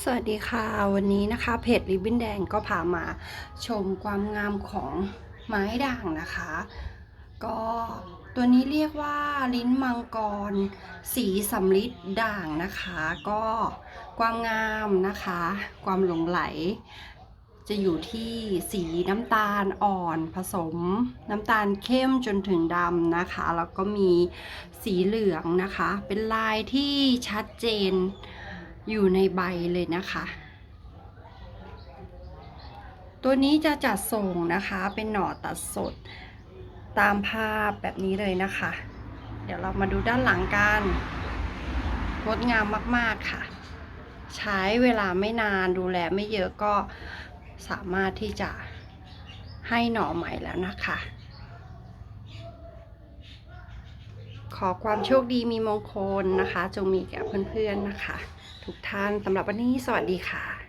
สวัสดีค่ะ วันนี้นะคะเพจริบบิ้นแดงก็พามาชมความงามของไม้ด่างนะคะ ก็ตัวนี้เรียกว่าลิ้นมังกร สีสำลิดด่างนะคะ ก็ความงามนะคะ ความหลงไหล จะอยู่ที่สีน้ำตาลอ่อนผสมน้ำตาลเข้มจนถึงดำนะคะ แล้วก็มีสีเหลืองนะคะ เป็นลายที่ชัดเจน อยู่ในใบเลยนะคะ ตัวนี้จะจัดส่งนะคะเป็นหน่อตัดสดตามภาพแบบนี้เลยนะคะ เดี๋ยวเรามาดูด้านหลังกันงดงามมาก ๆ ค่ะ ใช้เวลาไม่นานดูแลไม่เยอะก็สามารถที่จะให้หน่อใหม่แล้วนะคะ ขอความโชคดีมีมงคลนะคะ จงมีแก่เพื่อนๆนะคะ ทุกท่านสำหรับวันนี้สวัสดีค่ะ